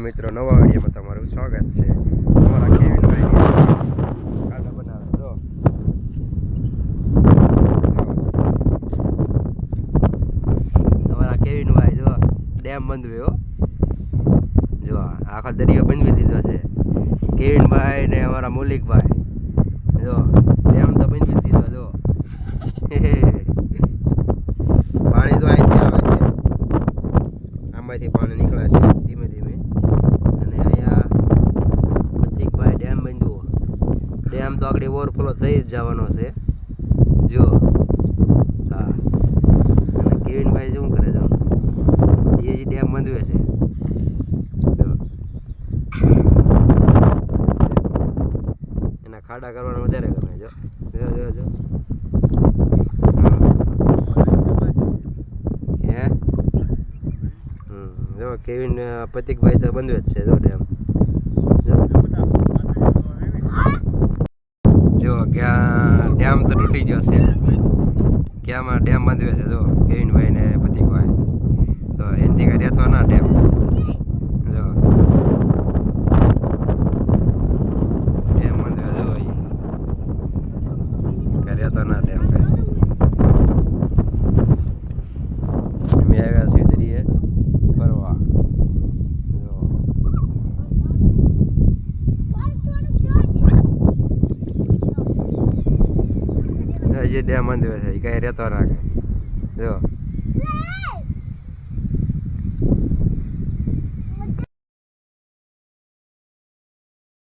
મિત્રો, નવા વિડીયોમાં તમારું સ્વાગત છે. તમારા કેવિનભાઈ કાઢા બનાવે, જો. તમારા કેવિનભાઈ જો, ડેમ બંધ બંધવ્યો જો આખો દરિયો બંધવી દીધો છે. કેવિનભાઈ ને અમારા મૌલિકભાઈ જો ડેમ તો બંધવી દીધો જો પાણી તો અહીંથી આવે છે આમાંથી પાણી નીકળે છે ધીમે ધીમે અને અહીંયા પ્રતિકભાઈ ડેમ બાંધ્યો ડેમ તો આગળ ઓવરફ્લો થઈ જ જવાનો છે. જો, હા. કેવિનભાઈ શું કરે જો એ જ ડેમ બાંધવે છે. એના ખાડા કરવાનું વધારે ગમે, જો. જો હે? જો, કેવિન પ્રતિકભાઈ તો બંધવે જ છે, જો ડેમ જો જો ક્યાં ડેમ તો તૂટી ગયો છે ક્યાંમાં ડેમ બાંધવે છે, જો, કેવિનભાઈ ને પતિકભાઈ. તો એનથી કરી રહેતો ના ડેમ. જો. ડેમ બાંધવે જો. કઈ રહેતો ના ડેમ, કઈ. હજી ડેમ અંદર છે એ કઈ રહેતો રાખે જો.